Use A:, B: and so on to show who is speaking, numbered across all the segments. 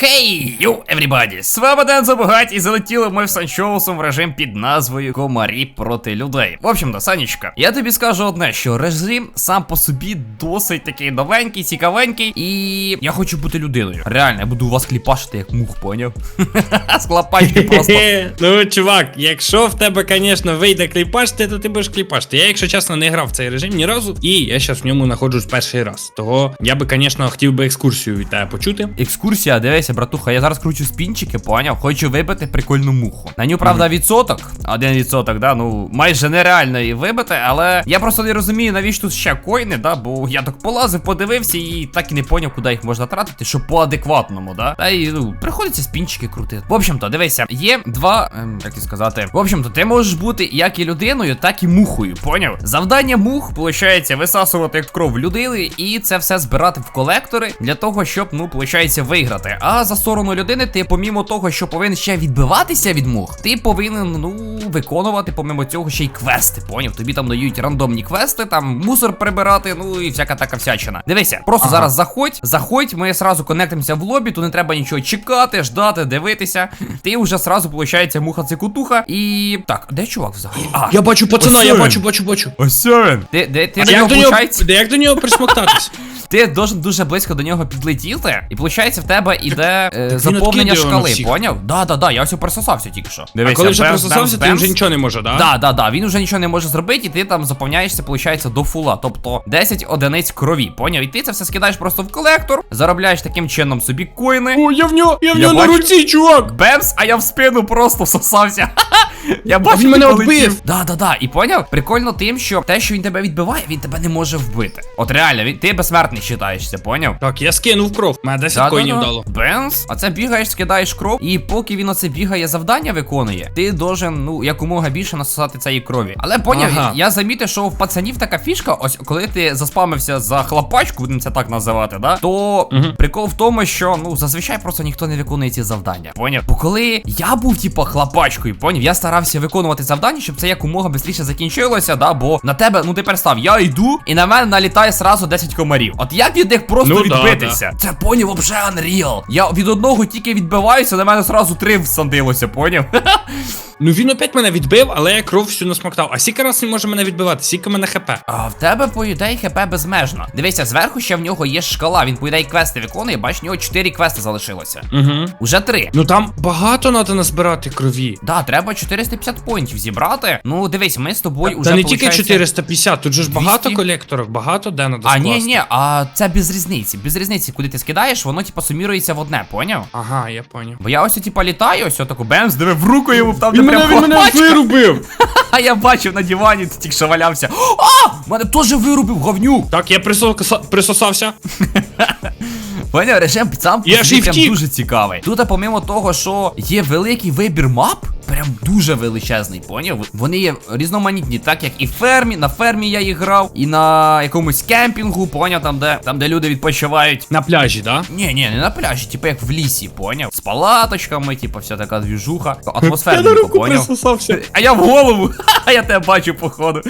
A: Хей, йоу, everybody! З вами Ден Забагать, і залетіли ми в Санчоусом в режим під назвою Комарі проти людей. В общем-то, Санечка, я тобі скажу одне, що режим сам по собі досить такий новенький, цікавенький, і я хочу бути людиною. Реально, я буду у вас кліпашити як мух, поняв? З клапачки просто.
B: Ну, чувак, якщо в тебе, звісно, вийде кліпашти, то ти будеш кліпашти. Я, якщо чесно, не грав в цей режим ні разу, і я зараз в ньому знаходжусь перший раз. Того я би, звісно, хотів би екскурсію від тебе почути.
A: Екскурсія, дивися, братуха, я зараз кручу спінчики, поняв? Хочу вибити прикольну муху. На нього, правда, відсоток, один відсоток, да, ну майже нереально її вибити, але я просто не розумію, навіщо тут ще коїни, да, бо я так полазив, подивився і так і не поняв, куди їх можна тратити, щоб по адекватному, да. Та й ну, приходиться спінчики крутити. В общем-то, дивися, є два, ем, як і сказати. В общем-то, ти можеш бути як і людиною, так і мухою, поняв? Завдання мух, виходить, висасувати як кров людини, і це все збирати в колектори для того, щоб, ну, виходить, виграти. А за сторону людини, ти, помімо того, що повинен ще відбиватися від мух, ти повинен, ну, виконувати, помимо цього, ще й квести, поняв? Тобі там дають рандомні квести, там мусор прибирати, ну і всяка така всячина. Дивися, просто
B: Ага.
A: зараз заходь, заходь, ми сразу конектимося в лобі, тут не треба нічого чекати, ждати, дивитися. Ти вже сразу, виходить, муха цикутуха. І. Так, де чувак взагалі? А,
B: Я бачу пацана, я бачу, бачу, бачу.
A: ось він. Ти, де, ти
B: А
A: до нього,
B: як до нього,
A: виходить,
B: де як до нього присмоктатись?
A: ти должен дуже близько до нього підлетіти, і виходить, в тебе іде е, заповнення шкали, поняв? Да, да, да, я ось присосався тільки що.
B: А коли вже
A: бемс,
B: присосався, ти вже нічого не може, да?
A: Да, да, да, він уже нічого не може зробити, і ти там заповняєшся, виходить, до фула. Тобто 10 одиниць крові. Поняв? І ти це все скидаєш просто в колектор, заробляєш таким чином собі коїни.
B: О, я в нього, я в нього на руці, чувак!
A: Бемс, а я в спину просто всосався. Я бачу,
B: він мене вбив.
A: Да, да, да. І поняв? Прикольно тим, що те, що він тебе відбиває, він тебе не може вбити. От реально, він, ти безсмертний вважаєшся, поняв?
B: Так, я скинув кров. Мене 10
A: Да-да-да.
B: коїнів дало.
A: Бенз, а це бігаєш, скидаєш кров, і поки він оце бігає, завдання виконує, ти должен, ну, якомога більше насосати цієї крові. Але поняв,
B: Ага.
A: я замітив, що в пацанів така фішка, ось коли ти заспамився за хлопачку, будемо це так називати, да, то
B: Мгм.
A: прикол в тому, що ну зазвичай просто ніхто не виконує ці завдання. Поняв? Бо коли я був, типа, хлопачкою, поняв, я старався виконувати завдання, щоб це якомога швидше закінчилося, да, бо на тебе, ну ти представ, я йду, і на мене налітає сразу 10 комарів. От як від них просто
B: Ну да,
A: відбитися? Це поняв вообще unreal. Я від одного тільки відбиваюся, на мене сразу три всандилося, поняв?
B: Ну він опять мене відбив, але я кров всю насмоктав. А скільки раз він може мене відбивати? В мене хп?
A: А в тебе, по ідеї, хп безмежно. Дивися, зверху ще в нього є шкала. Він, по ідеї, квести виконує, бач, в нього 4 квести залишилося.
B: Угу.
A: Уже 3.
B: Ну там багато треба назбирати крові.
A: Да, треба 450 поінтів зібрати. Ну, дивись, ми з тобою
B: Та
A: уже
B: не тільки 450, тут же ж багато
A: 200?
B: колекторів, багато де надо
A: А, ні,
B: скласти.
A: ні, а це без різниці. Без різниці, куди ти скидаєш, воно типа сумірується в одне, поняв?
B: Ага, я поняв.
A: Бо я ось типа літаю, ось отаку бемс, диви в руку йому де
B: мене, він мене
A: хлопачка.
B: вирубив!
A: А я бачив на дивані, ти тільки що валявся. А! Мене теж вирубив говнюк.
B: Так, я присоса- присосався.
A: Поняв, режим сам по
B: Я ж і
A: прям
B: втік.
A: дуже цікавий. Тут, помимо того, що є великий вибір мап, прям дуже величезний, поняв? Вони є різноманітні, так як і в фермі, на фермі я їх грав, і на якомусь кемпінгу, поняв, там, де там, де люди відпочивають.
B: На пляжі, да?
A: Ні, ні, не на пляжі, типу як в лісі, поняв? З палаточками, типу, вся така двіжуха. Атмосферненько, поняв?
B: присосався.
A: А я в голову, а я тебе бачу, походу.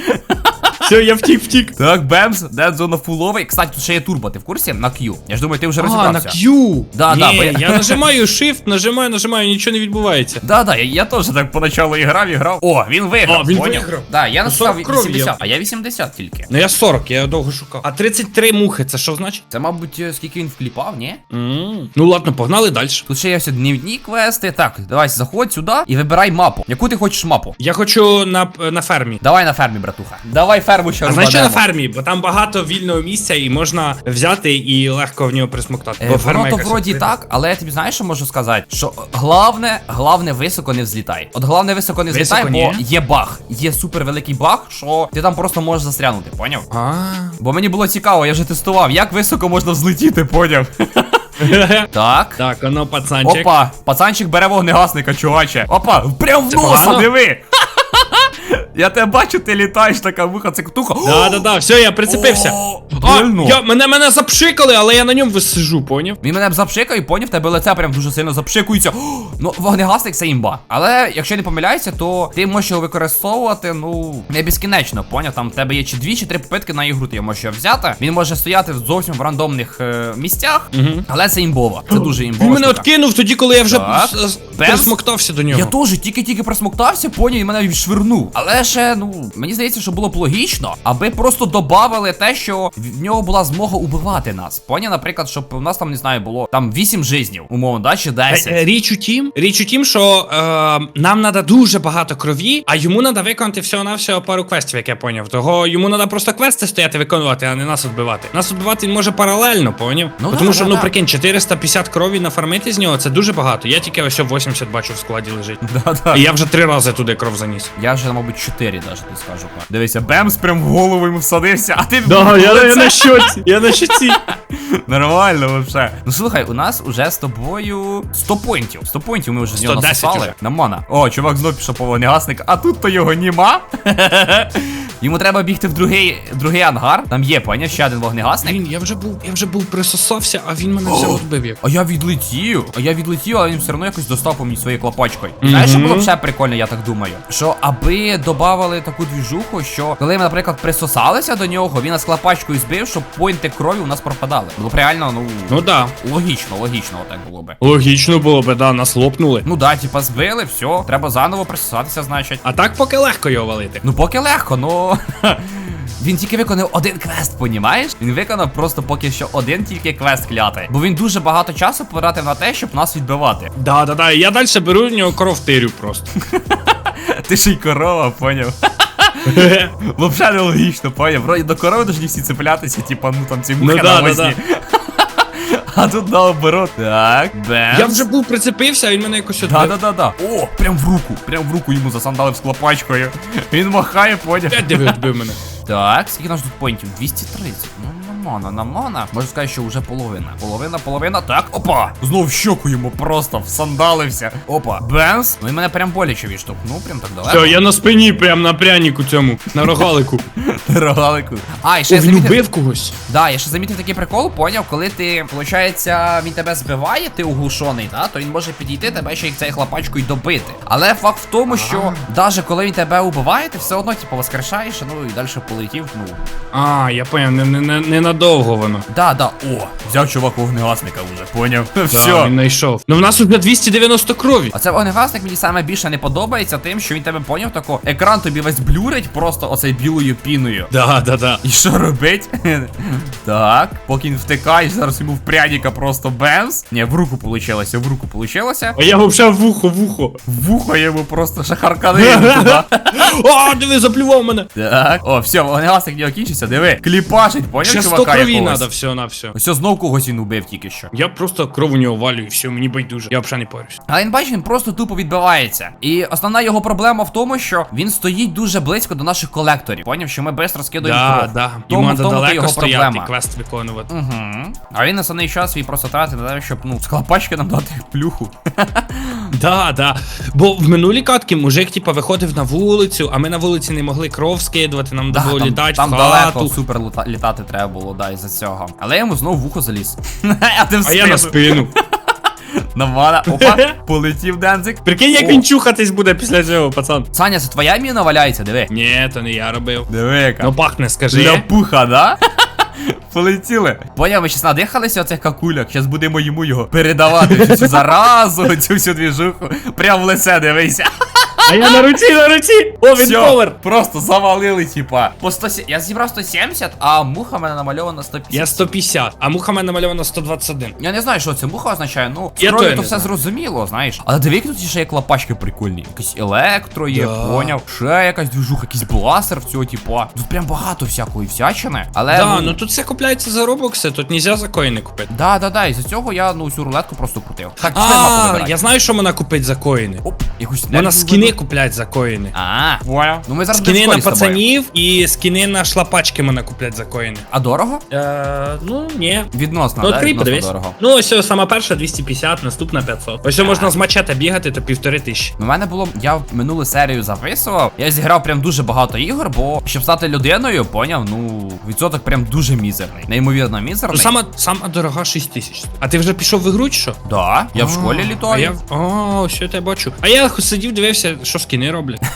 B: Все, я втік, втік.
A: Так, Бемс, Дед зона фуловий. Кстати, тут ще є турбо, ти в курсі? На Q. Я ж думаю, ти вже
B: А, на
A: розібрався.
B: Q.
A: Да,
B: Ні,
A: да, бо я-
B: я нажимаю Shift, нажимаю, нажимаю, нічого не відбувається.
A: Да, да, я, я теж так поначалу і грав, і грав. О, він виграв.
B: А, він
A: поняв?
B: виграв.
A: Да, я написав
B: 40 крові
A: 80,
B: є.
A: а я 80 тільки.
B: Ну я 40, я довго шукав. А 33 мухи, це що значить?
A: Це, мабуть, е, скільки він вкліпав, ні?
B: М, Ну ладно, погнали далі.
A: Тут ще є все дневні квести. Так, давай заходь сюди і вибирай мапу. Яку ти хочеш мапу?
B: Я хочу на, на фермі.
A: Давай на фермі, братуха. Давай ферму ще
B: А знаєш, що на фермі, бо там багато вільного місця і можна взяти і легко в нього присмоктати.
A: Е,
B: Бо ферма
A: Воно то
B: якась
A: вроді
B: відкрита.
A: так, але я тобі знаєш, що можу сказати? Що головне, головне високо не взлітай. От головне високо не взлітай, бо
B: ні?
A: є баг. Є супер великий баг, що ти там просто можеш застрянути, поняв?
B: А.
A: Бо мені було цікаво, я вже тестував, як високо можна взлетіти, поняв? Так.
B: Так, оно пацанчик.
A: Опа, пацанчик бере вогнегасника, чуваче. Опа, прям в
B: Це
A: носа,
B: погано?
A: диви. Я тебе бачу, ти літаєш, така муха, це ктуха.
B: Да, да, да, все, я прицепився.
A: О,
B: А,
A: Больно.
B: я, мене, мене запшикали, але я на ньому висижу, поняв?
A: Він мене б запшикав і поняв, тебе лице прям дуже сильно запшикується. О, ну, вогнегасник це імба. Але якщо я не помиляюся, то ти можеш його використовувати, ну, не безкінечно, поняв? Там в тебе є чи дві, чи три попитки на ігру, ти його можеш його взяти. Він може стояти зовсім в рандомних е, місцях,
B: Мгм.
A: але це імбова. Це дуже імбова.
B: Він мене
A: штука.
B: откинув тоді, коли я вже
A: Так.
B: с- с-
A: Бемс.
B: присмоктався до нього.
A: Я теж тільки-тільки присмоктався, поняв і мене відшвирнув. Але ще, ну, мені здається, що було б логічно, аби просто додавали те, що в нього була змога убивати нас. Поняв, наприклад, щоб у нас там, не знаю, було там 8 жизнів, умовно, да, чи 10.
B: Е, е, Річ у тім, річ у тім, що е, нам треба дуже багато крові, а йому треба виконати всього на всього пару квестів, як я поняв. Того йому треба просто квести стояти виконувати, а не нас відбивати. Нас відбивати він може паралельно, поняв?
A: Ну
B: Тому
A: да,
B: що,
A: да,
B: ну
A: да.
B: прикинь, 450 крові нафармити з нього це дуже багато. Я тільки ось 80 бачу в складі лежить.
A: Да-да.
B: І я вже три рази туди кров заніс.
A: Я вже, мабуть, 4 навіть не скажу. Дивися, Бемс прям в голову йому всадився, а ти в лице.
B: щоці, я на щоці.
A: Нормально вообще. Ну слухай, у нас уже з тобою 100 поінтів. 100 поінтів ми вже з нього
B: 110
A: насосали.
B: уже.
A: Намана. О, чувак знов пішов по вогнегасник, а тут то його нема. Йому треба бігти в другий, в другий ангар. Там є, поняв, ще один вогнегасник.
B: Блін, я вже був, я вже був присосався, а він мене все відбив як.
A: А я відлетів. А я відлетів, але він все одно якось достав по мені своєю клопачкою. Знаєш, що було б ще прикольно, я так думаю. Що аби додавали таку двіжуху, що коли ми, наприклад, присосалися до нього, він нас клопачкою збив, щоб поінти крові у нас пропадали. Було б реально, ну.
B: Ну да.
A: Логічно, логічно, отак було би.
B: Логічно було би, да, нас лопнули.
A: Ну да, типа збили, все, треба заново присосатися, значить.
B: А так поки легко його валити.
A: Ну поки легко, ну. Він тільки виконав один квест, понімаєш? Він виконав просто поки що один тільки квест клятий. Бо він дуже багато часу потратив на те, щоб нас відбивати.
B: Да, да, да. Я далі беру в нього кров тирю просто.
A: Ти ж й корова, поняв? Вообще нелогічно, поняв? Вроді до корови должні всі цеплятися, типа, ну там ці мухи
B: Ну да,
A: на
B: да, да.
A: А тут наоборот. Так, бем.
B: Я вже був прицепився, а він мене якось
A: Да-да-да-да. О, прям в руку, прям в руку йому засандалив з клопачкою. Він махає, поняв.
B: П'ять диви мене.
A: Так, скільки наш тут поінтів? 230. Ну, намана, намана. Можу сказати, що вже половина. Половина, половина. Так, опа! Знов щоку йому просто всандалився. Опа. Бенс. Ну і мене прям боляче відштовхнув, прям так далеко.
B: Все, я на спині, прям на прянику цьому, на рогалику.
A: на Рогалику. А, і ще я замітив.
B: убив когось.
A: Да, я ще замітив такий прикол, поняв, коли ти, виходить, він тебе збиває, ти оглушений, да, то він може підійти тебе ще й цією хлопачкою добити. Але факт в тому, що навіть коли він тебе убиває, ти все одно, типу, воскрешаєш, ну і далі полетів, ну.
B: А, я поняв, не, не, не, ненадовго воно.
A: Да, да, о, взяв чувак вогнегасника вже, поняв.
B: Да,
A: Все.
B: він знайшов. Ну в нас уже 290 крові.
A: А це вогнегасник мені саме більше не подобається тим, що він тебе поняв тако, екран тобі весь блюрить просто оцей білою піною.
B: Да, да, да.
A: І що робить? так, поки він втикає, зараз йому в пряника просто бемс. Ні, в руку получилося, в руку получилося.
B: А я взагалі вухо, вухо.
A: В вухо йому просто шахаркани туди.
B: О, диви, заплював мене.
A: Так. О, все, вогнегасник не окінчився, диви. Кліпашить, поняв
B: Ще 100
A: чувака
B: крові треба все на все.
A: Ось знов когось він убив тільки що.
B: Я просто кров у нього валю і все, мені байдуже. Я взагалі не парюсь.
A: Але він бачиш, він просто тупо відбивається. І основна його проблема в тому, що він стоїть дуже близько до наших колекторів. Поняв, що ми швидко скидуємо
B: Да,
A: кров.
B: да.
A: Тому,
B: Йому
A: тому
B: далеко
A: його
B: стояти,
A: проблема.
B: квест виконувати.
A: Угу. А він на саний час свій просто тратить на те, щоб ну склапачки нам дати плюху.
B: Да, да. Бо в минулій катки мужик, типа, виходив на вулицю, а ми на вулиці не могли кров скидувати, нам
A: Да,
B: було
A: там,
B: літати
A: там
B: в
A: далеко супер літати треба було, да, із-за цього. Але я йому знов в ухо заліз. а ти в
B: А я на
A: спину.
B: спину.
A: На мене. Опа, полетів Дензик.
B: Прикинь, як
A: О.
B: він чухатись буде після цього, пацан.
A: Саня, це твоя міна валяється, диви.
B: Ні, то не я робив.
A: Диви, яка.
B: Ну пахне, скажи.
A: Ляпуха, да? Полетіли. Поняв, ми щас надихалися оцих какуляк, щас будемо йому його передавати цю заразу, цю всю двіжуху. Прям в лице дивися.
B: А я на руці, на руці! О, він
A: Всьо,
B: повер!
A: Просто завалили, типа. По 100... Я зібрав 170, а муха в мене намальована 150.
B: Я 150, а муха в мене намальована 121.
A: Я не знаю, що це муха означає, ну,
B: Я то
A: то
B: я не
A: все
B: знаю.
A: зрозуміло, знаєш. Але диви, які тут ще є клапачки прикольні. Якийсь електро є,
B: Да.
A: поняв. Ще якась движуха, якийсь бластер в цього, типа. Тут прям багато всякої всячини. Але.
B: Да, ну тут все купляється за робокси, тут нельзя за коїни купити.
A: Да, да, да, і за цього я ну цю рулетку просто крутив. Так, пішли мапу
B: А, я знаю, що можна купити за коїни.
A: Оп, якусь
B: Можна скіни скіни куплять за коїни.
A: А, понял. Ну ми зараз
B: Скіни
A: будемо в
B: на
A: школі з тобою.
B: пацанів і скіни на шлапачки мене куплять за коїни.
A: А дорого?
B: Е, ну, ні.
A: Відносно,
B: Ну,
A: да?
B: відкрий,
A: Відносно
B: подивись.
A: дорого.
B: Ну, ось сама перша 250, наступна 500. Ось можна з мачете бігати, то півтори тисячі.
A: У мене було, я в минулу серію записував. Я зіграв прям дуже багато ігор, бо щоб стати людиною, поняв, ну відсоток прям дуже мізерний. Неймовірно мізерний.
B: Ну, сама, сама дорога 6 тисяч. А ти вже пішов в ігру чи що?
A: Да, я в школі
B: А
A: літаю.
B: я... О, що я тебе бачу. А я сидів, дивився, що скіни роблять.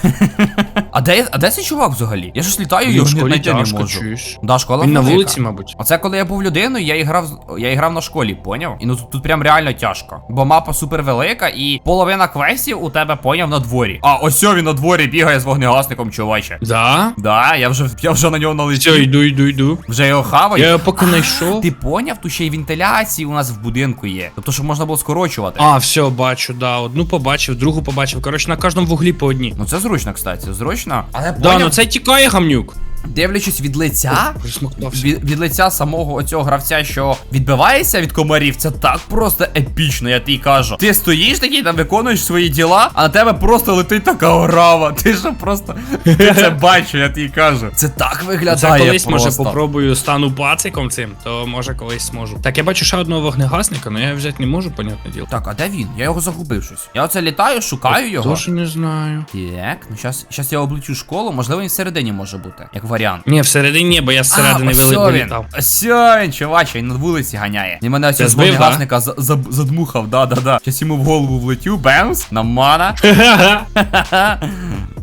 A: А де, а де цей чувак взагалі? Я ж літаю,
B: Він
A: його
B: школі
A: знайти не можу.
B: чуєш?
A: Да, школа
B: Він на вулиці, мабуть.
A: Оце коли я був людиною, я і грав я і грав на школі, поняв? І ну тут, тут прям реально тяжко. Бо мапа супер велика, і половина квестів у тебе поняв на дворі. А ось він на дворі бігає з вогнегасником, чуваче.
B: Да?
A: Да, я вже я вже на нього
B: Все,
A: налетів.
B: йду, йду, йду.
A: Вже його хаваю.
B: Я його поки знайшов.
A: Ти поняв, тут ще й вентиляції у нас в будинку є. Тобто, щоб можна було скорочувати.
B: А, все, бачу, да. Одну побачив, другу побачив. Коротше, на кожному вуглі по одній.
A: Ну це зручно, кстати, зручно. Але
B: Да,
A: поняв,
B: ну це тікає гамнюк.
A: Дивлячись від лиця, від, від лиця самого оцього гравця, що відбивається від комарів, це так просто епічно, я тобі кажу. Ти стоїш такий, там виконуєш свої діла, а на тебе просто летить така орава. Ти що просто ти це бачиш, я тобі кажу. Це так
B: Це
A: виглядає.
B: колись може
A: просто.
B: попробую стану пациком цим, то може колись зможу. Так, я бачу ще одного вогнегасника, але я його взяти не можу, понятне діло.
A: Так, а де він? Я його загубив щось. Я оце літаю, шукаю його.
B: Тоже не знаю.
A: Так, ну щас, щас я облечу школу, можливо, він всередині може бути, як варіант.
B: Ні, всередині бо я зсередини вилітав.
A: Ось він, чуваче, він на вулиці ганяє. І мене ось
B: збив,
A: за- задмухав, да-да-да. Щас йому в голову влетю, бемс, на мана.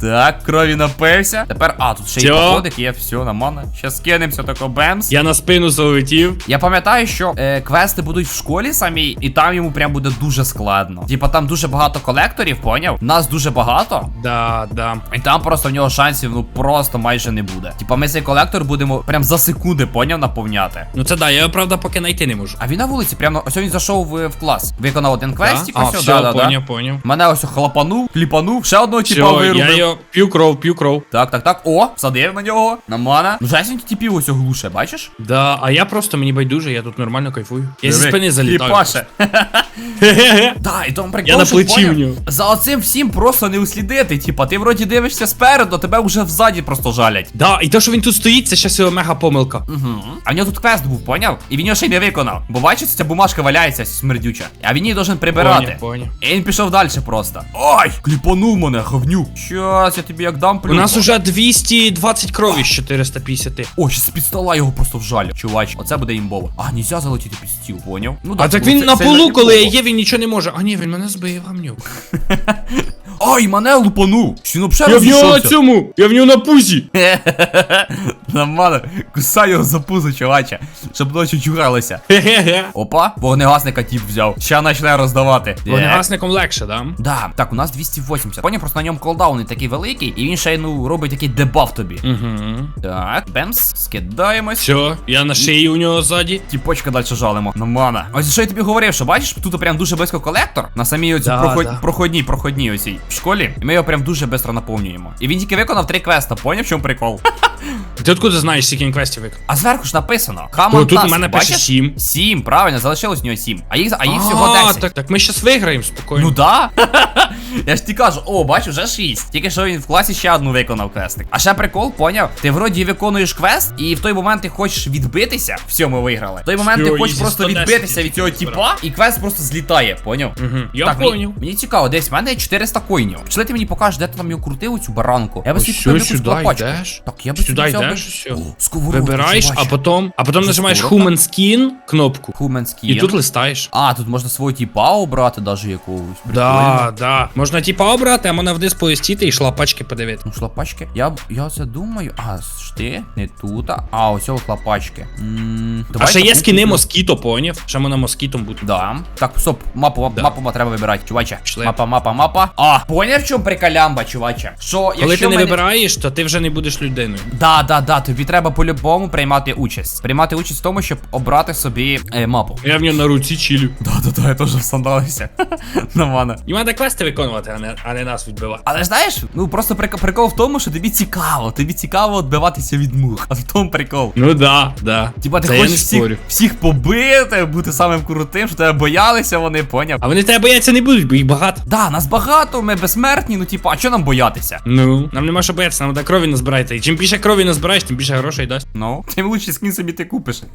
A: Так, крові напився. Тепер, а, тут ще й походик є, все, на мана. Щас кинемося тако бемс.
B: Я на спину залетів.
A: Я пам'ятаю, що е, квести будуть в школі самій, і там йому прям буде дуже складно. Типа там дуже багато колекторів, поняв? Нас дуже багато.
B: Да, да.
A: І там просто в нього шансів ну просто майже не буде. Типа ми цей колектор будемо прям за секунди, поняв, наповняти.
B: Ну це да, я його правда поки знайти не можу.
A: А він на вулиці, прямо ось він зайшов в, в клас. Виконав один квестик,
B: а,
A: ось
B: все,
A: да, да, да.
B: поняв, поняв.
A: Мене ось хлопанув, кліпанув, ще одного типа
B: Все,
A: вирубив.
B: я його п'ю кров, п'ю кров.
A: Так, так, так. О, садив на нього. На мана. Ну жесть він типів ось глуше, бачиш?
B: Да, а я просто мені байдуже, я тут нормально кайфую. Я зі спини залітаю.
A: Да, і тому прикол,
B: Я на
A: що,
B: плечі
A: поняв,
B: в нього.
A: За оцим всім просто не услідити. Типа, ти вроді дивишся спереду, а тебе вже взаді просто жалять.
B: Да, і те, що він тут стоїть, це щас його мега помилка.
A: Угу. А в нього тут квест був, поняв? І він його ще й не виконав. Бо бачиш, ця бумажка валяється смердюча. А він її должен прибирати.
B: Поняв, поняв.
A: І він пішов далі просто. Ой! Кліпанув мене, говнюк. Щас, я тобі як дам
B: У нас уже 220 крові з 450.
A: О, ще з-під стола його просто вжалю. Чувач, оце буде імбово. А, нельзя залетіти під стіл, поняв? Ну
B: А так
A: ну,
B: він
A: це-
B: на
A: це
B: полу, коли я є, він нічого не може. А ні, він мене збив, гамнюк.
A: Ай, мене лупанув. Що
B: Я в нього на
A: розійшовся?
B: цьому, я в нього на пузі.
A: Мене. Кусай його за пузо, чуваче. Щоб ночі чуралися.
B: Хе-хе-хе.
A: Опа, вогнегасника тіп взяв. Ще почне роздавати. Е.
B: Вогнегасником легше, да?
A: Да, так, у нас 280. Поняв, просто на ньому колдаун не такий великий, і він ще й ну робить такий дебаф тобі.
B: Угу.
A: Так, бемс, скидаємось.
B: Все, я на шиї у нього ззаді.
A: Тіпочка далі жалимо. Мана. Ось що я тобі говорив, що бачиш, тут прям дуже близько колектор на самій оці
B: Да,
A: проход...
B: да.
A: проходній, проходній оцій в школі. І ми його прям дуже швидко наповнюємо. І він тільки виконав три квеста, поняв, в чому прикол?
B: Ти откуда знаєш, скільки квестів виконав?
A: А зверху ж написано. Хамон
B: тут у мене пише сім.
A: Сім, правильно, залишилось у нього сім. А їх, а їх всього
B: А,
A: 10.
B: Так, так ми щас виграємо спокійно.
A: Ну да. Я ж ті кажу, о, бачу, вже 6. Тільки що він в класі ще одну виконав квестик. А ще прикол, поняв? Ти вроді виконуєш квест, і в той момент ти хочеш відбитися. Все, ми виграли. В той момент
B: Всьо,
A: ти хочеш просто
B: 110
A: відбитися від цього тіпа, і квест просто злітає, поняв?
B: Угу. Я
A: так, мені,
B: поняв.
A: мені цікаво, десь в мене є 400 коїнів. Пішли ти мені покажеш, де ти там його крутив цю баранку. Я би
B: Ось
A: собі
B: що,
A: купив якусь
B: сюди
A: клапачку.
B: йдеш?
A: Так, я би
B: Сюди
A: собі взяв би-
B: йдеш, все.
A: О, сковородку,
B: Вибираєш, а
A: чуваче.
B: потім, а потім нажимаєш? Human Skin кнопку.
A: Human
B: І тут листаєш.
A: А, тут можна свого тіпа обрати, даже якогось. Прикольно.
B: Да, да. Можна типа обрати, а можна вниз поїстіти і шлапачки подивити.
A: Ну, шлапачки. Я, б- я це думаю. А, ти, не тут. а- А, ось шлапачки. М,
B: А ще є скини москіто, поняв? Ще можна москітом бути.
A: Да. Так, стоп, мапу,
B: Да.
A: мапу треба вибирати, чуваче.
B: Пішли.
A: Мапа, мапа, мапа. А, поняв, в чому приколямба, чуваче? Що,
B: Коли
A: якщо
B: ти не вибираєш, то ти вже не будеш людиною.
A: Да, да, да, тобі треба по-любому приймати участь. Приймати участь в тому, щоб обрати собі е, мапу.
B: Я в нього на руці чилю.
A: Да, да, да, я теж всандалився. На мене.
B: І треба квести виконувати, а не, а не нас відбивати.
A: Але знаєш, ну просто прикол в тому, що тобі цікаво, тобі цікаво відбиватися від мух. А в тому прикол.
B: Ну да, да.
A: Типа ти
B: Це
A: хочеш всіх, всіх побити, бути самим крутим, що тебе боялися, вони поняв.
B: А вони тебе бояться не будуть, бо їх багато.
A: Да, нас багато, ми безсмертні, ну типа, а що нам боятися?
B: Ну, нам нема що боятися, нам треба крові назбирати. І чим більше крові назбираєш, тим більше грошей дасть.
A: Ну, тим лучший скін собі ти купиш.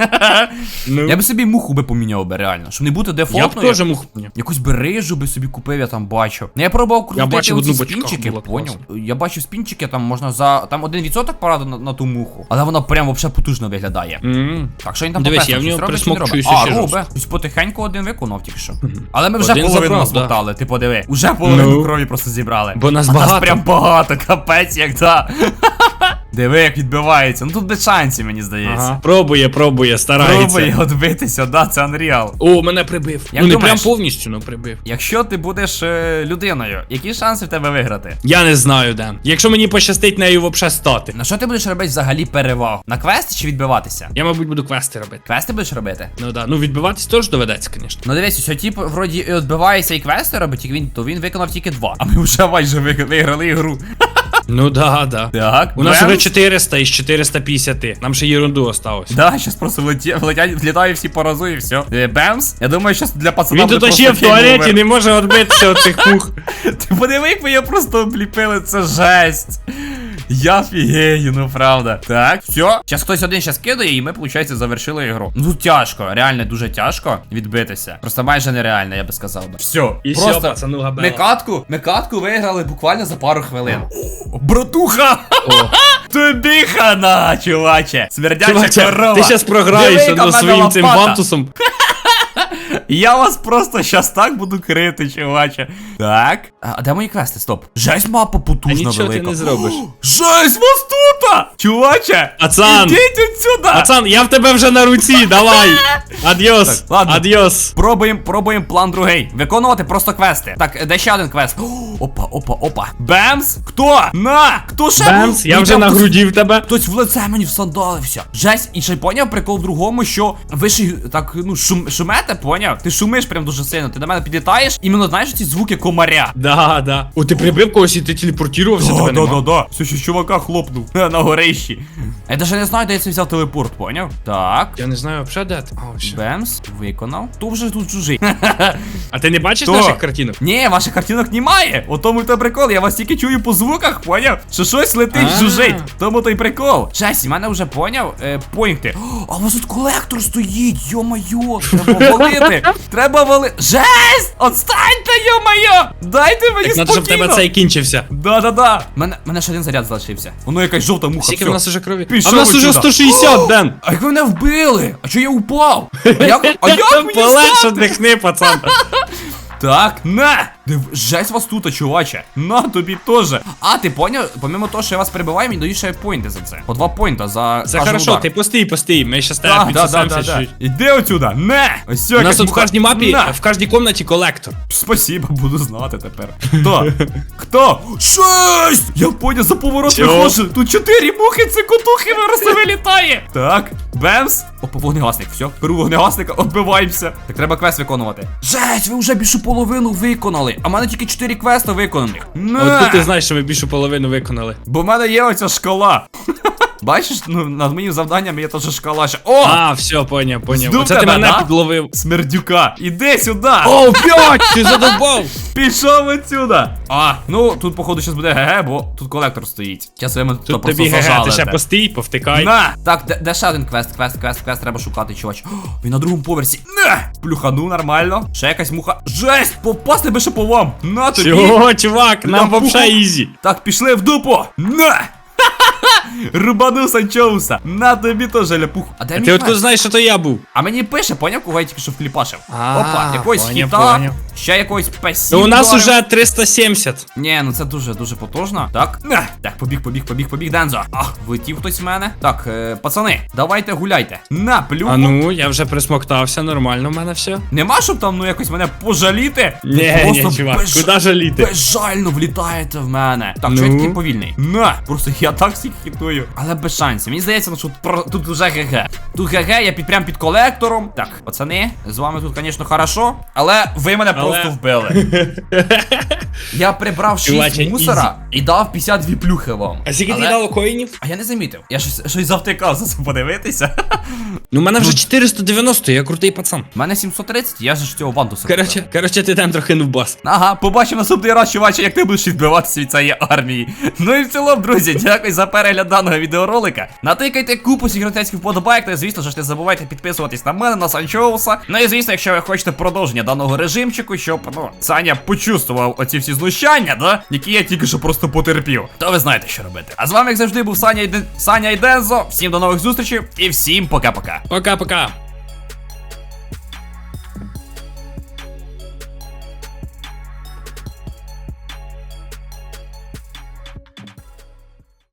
B: Ну,
A: Я би собі муху би поміняв би реально, щоб не бути
B: я б
A: дефолтною.
B: теж муху.
A: Якусь би рижу би собі купив, я там бачу. Ну я пробував крутити
B: бачив
A: оці
B: одну
A: спінчики,
B: була
A: поняв. Я бачив спінчики, там можна за. Там один відсоток порада на, на ту муху, але вона прям вообще потужно виглядає.
B: М.
A: Так, що він там
B: Дивись, я в
A: щось
B: нього
A: робить чи не
B: присмокчуюся
A: робить? А,
B: ще
A: робе. Ось потихеньку один виконав тільки що. Але ми вже
B: Один
A: половину
B: забрав, да.
A: розмотали, ти подиви. Уже половину
B: Ну.
A: крові просто зібрали.
B: Бо нас
A: а
B: багато.
A: Нас прям багато, капець, як да. Диви, як відбивається. Ну тут без шансів, мені здається.
B: Ага. Пробує, пробує, старається.
A: Пробуй відбитися, да, це Unreal.
B: О, мене прибив.
A: Як
B: ну не
A: думаєш?
B: прям повністю, ну прибив.
A: Якщо ти будеш е, людиною, які шанси в тебе виграти?
B: Я не знаю, Ден. Якщо мені пощастить нею вообще стати.
A: На що ти будеш робити взагалі перевагу? На квести чи відбиватися?
B: Я, мабуть, буду квести робити.
A: Квести будеш робити?
B: Ну да. Ну відбиватись теж доведеться, звісно.
A: Ну дивись, ось тип вроді і відбивається і квести робить, і він, то він виконав тільки два. А ми вже майже ви- виграли ігру.
B: Ну да, да.
A: Так,
B: У нас вже 400 із 450. Нам ще ерунду осталось.
A: Да, щас просто влетять, влітає всі по разу і все. Е, Бемс, я думаю, щас для пацана
B: Він тут ще в туалеті не може відбитися від цих пух.
A: Ти подиви, як ми його просто обліпили, це жесть. Я фігею, ну правда. Так, все. Зараз хтось один щас кидає, і ми, виходить, завершили ігру. Ну тяжко, реально дуже тяжко відбитися. Просто майже нереально, я би сказав би. Все,
B: І
A: просто
B: все, пацану габела.
A: ми катку, ми катку виграли буквально за пару хвилин. О, братуха!
B: О.
A: Тобі хана, чуваче! Смердяча
B: Чуваче,
A: корова!
B: ти зараз програєш
A: Диви, яка
B: ну,
A: в мене
B: своїм цим
A: лопата.
B: вантусом.
A: Я вас просто щас так буду крити, чуваче. Так. А де мої квести? Стоп. Жесть мапа потужна
B: нічого ти
A: велика.
B: не зробиш.
A: Жесть, вас тут! Чуваче!
B: Пацан!
A: Ідіть отсюда!
B: Пацан, я в тебе вже на руці, давай!
A: Ладно.
B: Адьос!
A: Пробуємо, пробуємо план другий. Виконувати просто квести. Так, де ще один квест? Опа, опа, опа. Бемс? Хто? На! Хто ще?
B: Бемс, я вже на груді в тебе.
A: Хтось в лице мені всандалився. Жесть, і ще поняв прикол в другому, що ви ще так ну шум, шумете, поняв? Ти шумиш прям дуже сильно. Ти до мене підлітаєш, іменно знаєш ці звуки комаря.
B: Да, да. О, ти прибив когось і ти телепортувався, тебе нема.
A: да. Все ще чувака хлопнув на горищі. Я навіть не знаю, де я це взяв телепорт, поняв? Так.
B: Я не знаю, взагалі де ти. О, все.
A: Бемс, виконав. Хто вже тут чужий?
B: А ти не бачиш
A: Хто?
B: наших картинок?
A: Ні, ваших картинок немає. У тому й той прикол. Я вас тільки чую по звуках, поняв? Що щось летить,
B: А.
A: жужить. Тому той прикол. Жесть, мене вже поняв. Е, поінти. О, а у вас тут колектор стоїть, йо-майо. Треба валити. Треба валити. Жесть! Отстаньте, йо-моє! Дайте мені
B: спокійно! надо, щоб в тебе цей кінчився.
A: Да-да-да. Мене, мене ще один заряд залишився. Воно якась жовта муха.
B: Скільки в нас уже крові?
A: Пішов
B: а в нас уже 160, Ден!
A: А як ви мене вбили? А чого я упав? А як, а як мені
B: Полегше
A: встати?
B: дихни, пацан.
A: Так, на! Див, жесть вас тут, чуваче. На тобі теж. А, ти поняв? Помимо того, що я вас перебиваю, мені дають ще поінти за це. По два поінта за
B: Це
A: кожен
B: хорошо,
A: удар.
B: ти постій, постій. Ми щас тебе
A: Да, да, да, да, да.
B: чуть.
A: Іди отсюда, не! Ось
B: У нас тут в кожній мапі, в кожній комнаті колектор.
A: Спасибо, буду знати тепер. Хто? Хто? Шесть! Я поняв, за поворот
B: Чого?
A: виходжу. Тут чотири мухи, це котухи просто вилітає. Так, бемс. Опа, вогнегасник, все. Беру вогнегасника, отбиваємося. Так треба квест виконувати. Жесть, ви вже більшу половину виконали. А в мене тільки чотири квеста виконаних. От
B: Откуда ти знаєш, що ми більшу половину виконали?
A: Бо в мене є оця шкала. Бачиш, ну над моїм завданням є теж шкала ще. О!
B: А, все, поняв, поняв.
A: Здув
B: Оце ти
A: тебе,
B: мене
A: да?
B: підловив.
A: Смердюка, іди сюди!
B: О, п'ять! Ти задовбав!
A: Пішов отсюда! А, ну тут, походу, зараз буде ГГ, бо тут колектор стоїть. Зараз ви мене тут
B: Тут
A: просто
B: тобі ГГ, ти
A: зажалите.
B: ще постій, повтикай.
A: На! Так, де, де ще один квест, квест, квест, квест треба шукати, чувач. О, він на другому поверсі. На! Плюхану нормально. Ще якась муха. Жесть! Попасти би ще по вам! На тобі!
B: Чого, чувак, нам
A: Ляпуху.
B: вообще ізі.
A: Так, пішли в дупу! На! Рубану Санчоуса! На тобі теж ляпуху. А де
B: А
A: мій
B: ти откуда знаєш, що то я був?
A: А мені пише, поняв, кого я тільки що вкліпашив.
B: А,
A: Опа, якогось
B: поняв,
A: хіта,
B: поняв.
A: ще якогось пасів.
B: Ну у нас уже 370.
A: Ні, ну це дуже дуже потужно. Так. Так, побіг, побіг, побіг, побіг, Дензо. Ах, влетів хтось в мене. Так, е, пацани, давайте гуляйте. На, плюху.
B: А ну, я вже присмоктався, нормально в мене все.
A: Нема, щоб там ну якось мене пожаліти?
B: Ні, ні, чувак, куди жаліти?
A: Безжально влітаєте в мене. Так,
B: Ну?
A: що я такий повільний? На! Просто я так всіх хітую. Думаю. Але без шансів. Мені здається, ну, що тут, тут вже ГГ. Тут ГГ, я під прям під колектором. Так, пацани, з вами тут, звісно, хорошо. Але ви мене
B: Але-
A: просто вбили. Я прибрав 6 мусора і дав 52 плюхи вам.
B: А скільки ти дало коїнів?
A: А я не замітив. Я щось, щось завтикав за це подивитися.
B: Ну, в мене вже 490, я крутий пацан.
A: У мене 730, я ж цього вантуса.
B: Коротше, коротше, ти там трохи нубас.
A: Ага, побачимо наступний раз, чуваче, як ти будеш відбиватися від цієї армії. Ну і в цілому, друзі, дякую за перегляд даного відеоролика. Натикайте купу сігротецьких вподобайк, та звісно ж не забувайте підписуватись на мене, на Санчоуса. Ну і звісно, якщо ви хочете продовження даного режимчику, щоб ну, Саня почувствував оці всі знущання, да, які я тільки що просто потерпів, то ви знаєте, що робити. А з вами, як завжди, був Саня Іден... Саня і Дензо. Всім до нових зустрічей і всім пока-пока.
B: Пока-пока.